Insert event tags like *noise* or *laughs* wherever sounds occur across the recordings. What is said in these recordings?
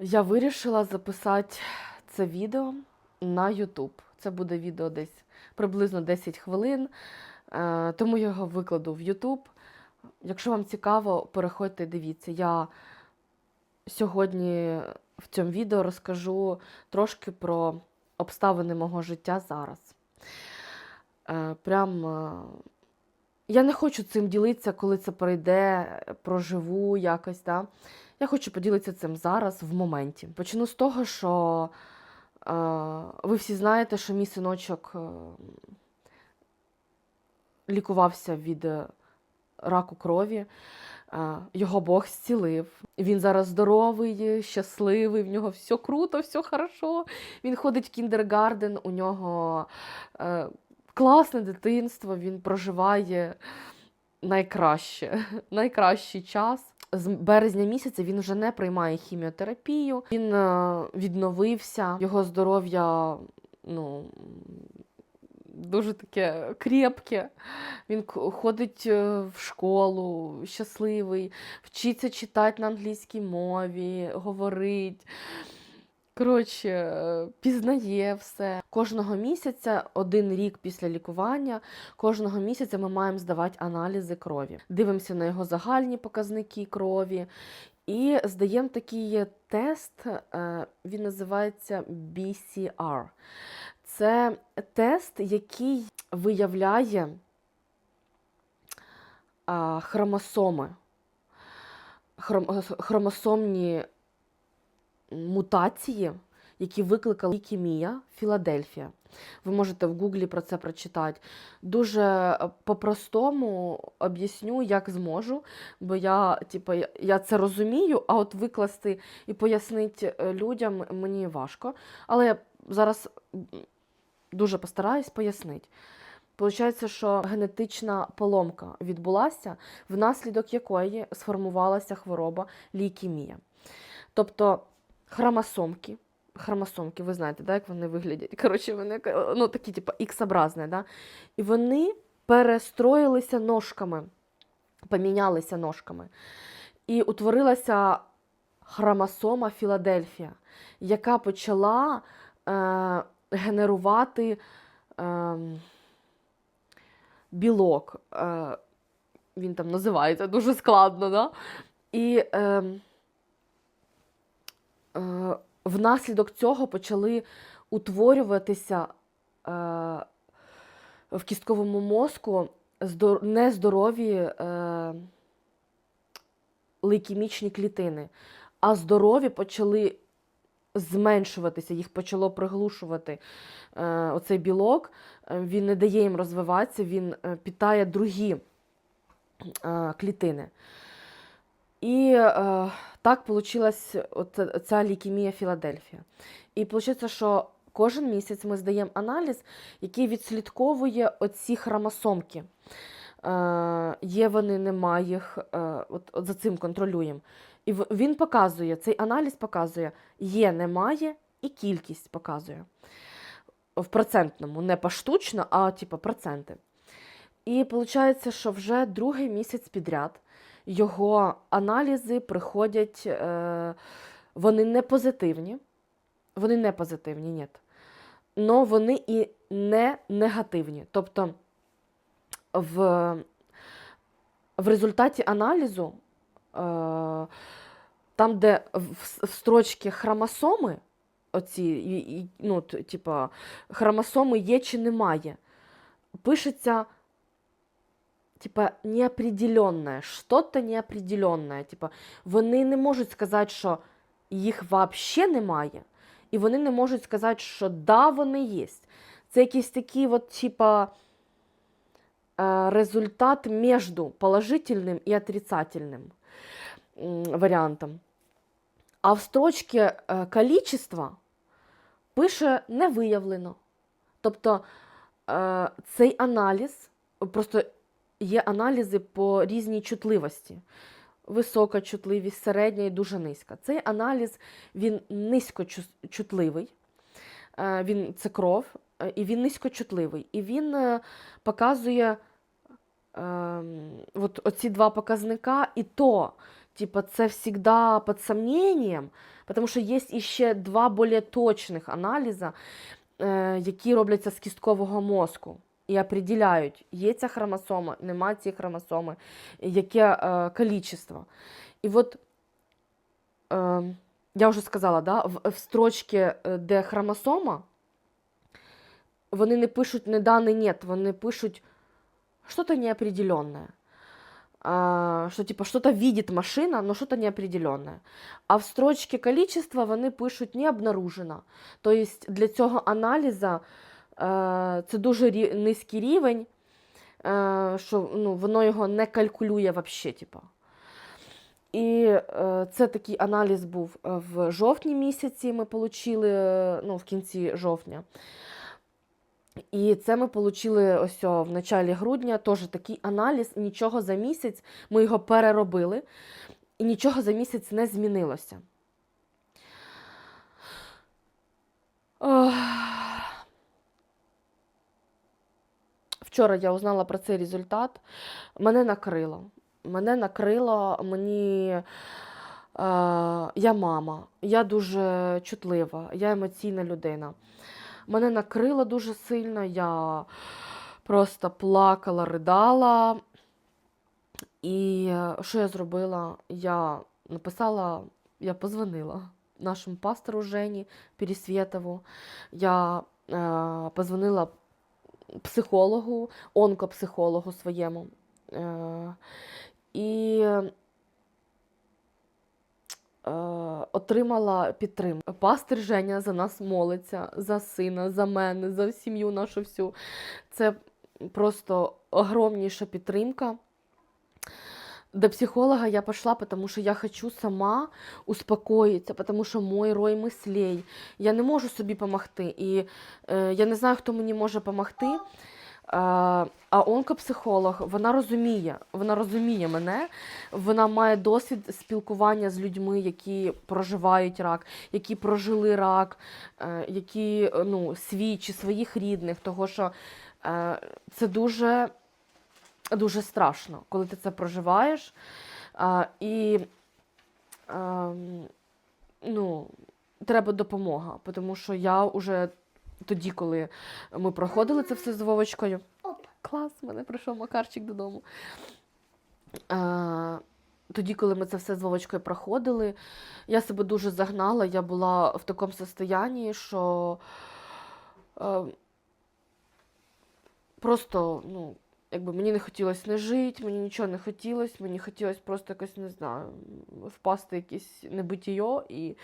Я вирішила записати це відео на YouTube. Це буде відео десь приблизно 10 хвилин, е, тому я його викладу в YouTube. Якщо вам цікаво, переходьте, дивіться. Я сьогодні в цьому відео розкажу трошки про обставини мого життя зараз. Е, Прям е, я не хочу цим ділитися, коли це пройде, проживу якось. Да? Я хочу поділитися цим зараз, в моменті. Почну з того, що е, ви всі знаєте, що мій синочок е, лікувався від е, раку крові. Е, Його Бог зцілив. Він зараз здоровий, щасливий, в нього все круто, все хорошо. Він ходить в кіндергарден, у нього е, класне дитинство, він проживає найкраще, *laughs* найкращий час. З березня місяця він вже не приймає хіміотерапію. Він е, відновився, його здоров'я ну, дуже таке крепке. Він ходить е, в школу, щасливий, вчиться читати на англійській мові, говорить. Коротше, пізнає все. Кожного місяця, один рік після лікування, кожного місяця ми маємо здавати аналізи крові. Дивимося на його загальні показники крові. І здаємо такий тест, е, він називається BCR. Це тест, який виявляє хромосоми, хромосомні мутації, які викликала лікемія Філадельфія. Ви можете в Гуглі про це прочитати. Дуже е, по-простому об'ясню, як зможу, бо я, типу, я- це розумію, а от викласти і пояснити е, людям мені важко. Але я зараз дуже постараюсь пояснити. Получається, що генетична поломка відбулася, внаслідок якої сформувалася хвороба лейкемія. Тобто хромосомки, хромосомки, ви знаєте, да, як вони виглядять? Коротше, вони ну, такі, типу, іксобразні, да? і вони перестроїлися ножками, помінялися ножками. І утворилася хромосома Філадельфія, яка почала е, генерувати е, білок. Е, він там називається дуже складно, да? І е, внаслідок цього почали утворюватися е, в кістковому мозку здор- нездорові е, лейкемічні клітини, а здорові почали зменшуватися, їх почало приглушувати е, оцей білок. Е, Він не дає їм розвиватися, він питає другі клітини. І е, так вийшла ця лікемія Філадельфія. І виходить, що кожен місяць ми здаємо аналіз, який відслідковує оці хромосомки. Е, є вони, немає їх, е, от, от за цим контролюємо. І він показує, цей аналіз показує, є, немає, і кількість показує. В процентному, не поштучно, а типу проценти. І виходить, що вже другий місяць підряд його аналізи приходять, е, вони не позитивні. Вони не позитивні, ні. Но вони і не негативні. Тобто в, в результаті аналізу, е, там, де в, в строчці хромосоми, оці, і, і, ну, типа, хромосоми є чи немає, пишеться типа неопределенне, що-то неопределенне. Типа, вони не можуть сказати, що їх взагалі немає, і вони не можуть сказати, що да, вони є. Це якийсь такий, от, типа, е, результат між положительним і отрицательним м, варіантом. А в строчці е, количества пише не виявлено. Тобто е, цей аналіз, просто є аналізи по різній чутливості. Висока чутливість, середня і дуже низька. Цей аналіз він низькочутливий, е, він це кров, е, і він низькочутливий. І він е, показує ем, от оці два показника, і то, типа, це завжди під сомненням, Тому що є іще два більш точних аналізи, е, які робляться з кісткового мозку. І определяють, є ця хромосома, нема цієї хромосоми, яке е, кількість. І от е, я вже сказала, да, в, в строчці, е, де хромосома, вони не пишуть не да, не нет, вони пишуть что-то неопределенное. А, что типа что-то видит машина, но что-то неопределенное. А в строчці количества вони пишуть не обнаружено. Тобто для цього аналізу це дуже низький рівень, е, що ну, воно його не калькулює взагалі. Типа. І е, це такий аналіз був е, в жовтні місяці. Ми отримали ну, в кінці жовтня. І це ми отримали ось о, в началі грудня, теж такий аналіз, нічого за місяць, ми його переробили, і нічого за місяць не змінилося. Ох. Вчора я узнала про цей результат. Мене накрило. Мене накрило, мені. Е, я мама, я дуже чутлива, я емоційна людина. Мене накрило дуже сильно, я просто плакала, ридала. І е, що я зробила? Я написала, я позвонила нашому пастору Жені Пересвєтову. Я е, позвонила психологу, онкопсихологу своєму. Е, і е, отримала підтримку. Пастир Женя за нас молиться, за сина, за мене, за сім'ю нашу всю. Це просто огромніша підтримка. До психолога я пошла, потому что я хочу сама успокоїтися, потому що мой рой мислей. Я не можу собі допомогти. І е, я не знаю, хто мені може допомогти. Е, а онкопсихолог, вона розуміє, вона розуміє мене, вона має досвід спілкування з людьми, які проживають рак, які прожили рак, е, які ну, свій чи своїх рідних, того що е, це дуже дуже страшно, коли ти це проживаєш. А, і а, ну, треба допомога, тому що я вже тоді, коли ми проходили це все з Вовочкою. Оп. Клас, мене прийшов Макарчик додому. А, тоді, коли ми це все з Вовочкою проходили, я себе дуже загнала, я була в такому состоянні, що е, просто, ну, якби мені не хотілося не жити, мені нічого не хотілося, мені хотілося просто якось, не знаю, впасти якесь небитіє і,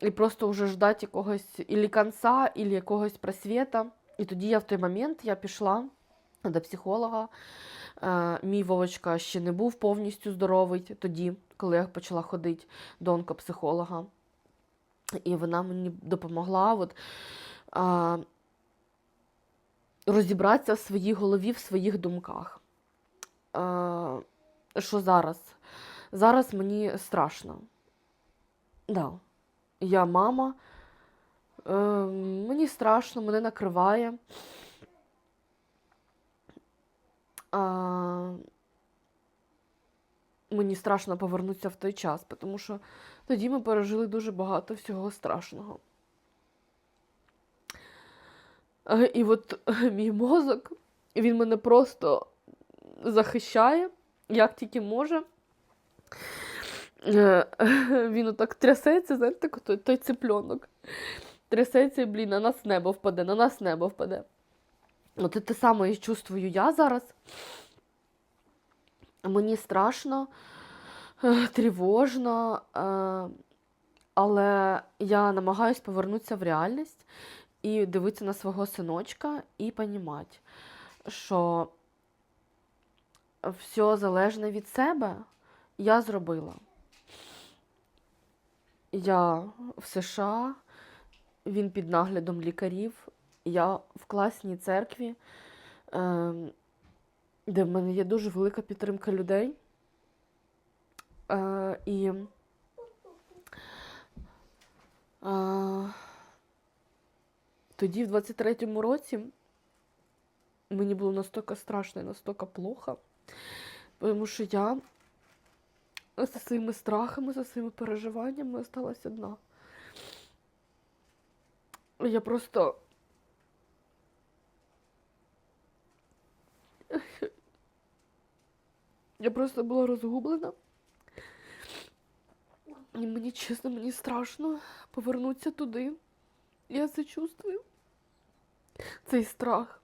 і просто вже ждати якогось ілі кінця, ілі якогось просвіта. І тоді я в той момент я пішла до психолога. Е, Мій Вовочка ще не був повністю здоровий тоді, коли я почала ходити до онкопсихолога. І вона мені допомогла. От, розібратися в своїй голові, в своїх думках. Е, що зараз? Зараз мені страшно. Да. Я мама, е, мені страшно, мене накриває. А, мені страшно повернутися в той час, тому що тоді ми пережили дуже багато всього страшного. Е, І от мій мозок, він мене просто захищає, як тільки може. Е, *laughs* Він отак трясеться, знаєте, той, той цыпленок. Трясеться, і, блін, на нас небо впаде, на нас небо впаде. От це те саме і чувствую я зараз. Мені страшно, е, тривожно, е, але я намагаюсь повернутися в реальність і дивитися на свого синочка і розуміти, що все залежне від себе я зробила. Я в США, він під наглядом лікарів, я в класній церкві, ем, де в мене є дуже велика підтримка людей. Е, і е, тоді, в 23-му році, мені було настільки страшно і настільки плохо, тому що я зі своїми страхами, зі своїми переживаннями осталась одна. Я просто. *laughs* Я просто була розгублена. І мені чесно, мені страшно повернутися туди. Я це чувствую. Цей страх.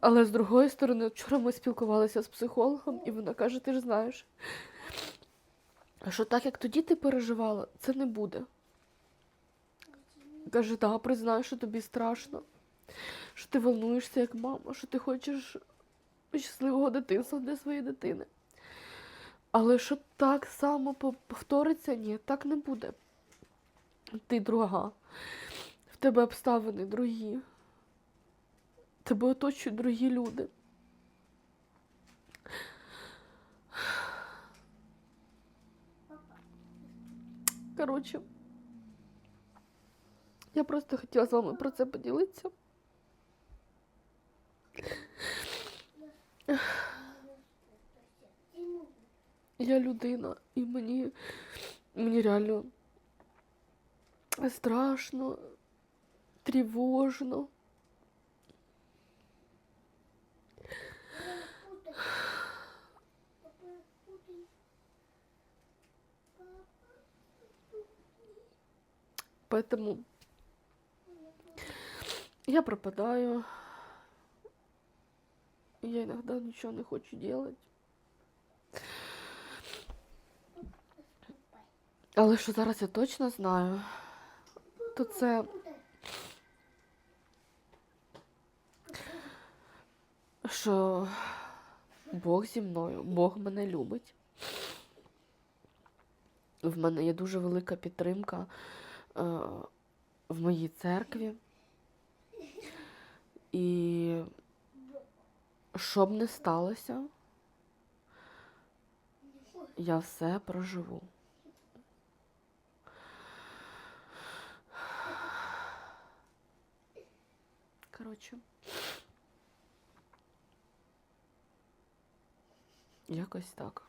Але з другої сторони, вчора ми спілкувалися з психологом, і вона каже: ти ж знаєш, що так як тоді ти переживала, це не буде. Каже, так, признай, що тобі страшно, що ти волнуєшся як мама, що ти хочеш щасливого дитинства для своєї дитини. Але що так само повториться, ні, так не буде. Ти друга. Тебе обставини другі. Тебе оточують другі люди. Коротше, я просто хотіла з вами про це поділитися. Я людина, і мені, мені реально страшно, тривожно. Поэтому я пропадаю. Я иногда ничего не хочу делать. Але що зараз я точно знаю, то це що Бог зі мною, Бог мене любить. В мене є дуже велика підтримка е, в моїй церкві. І що б не сталося, я все проживу. Коротше. Якось так.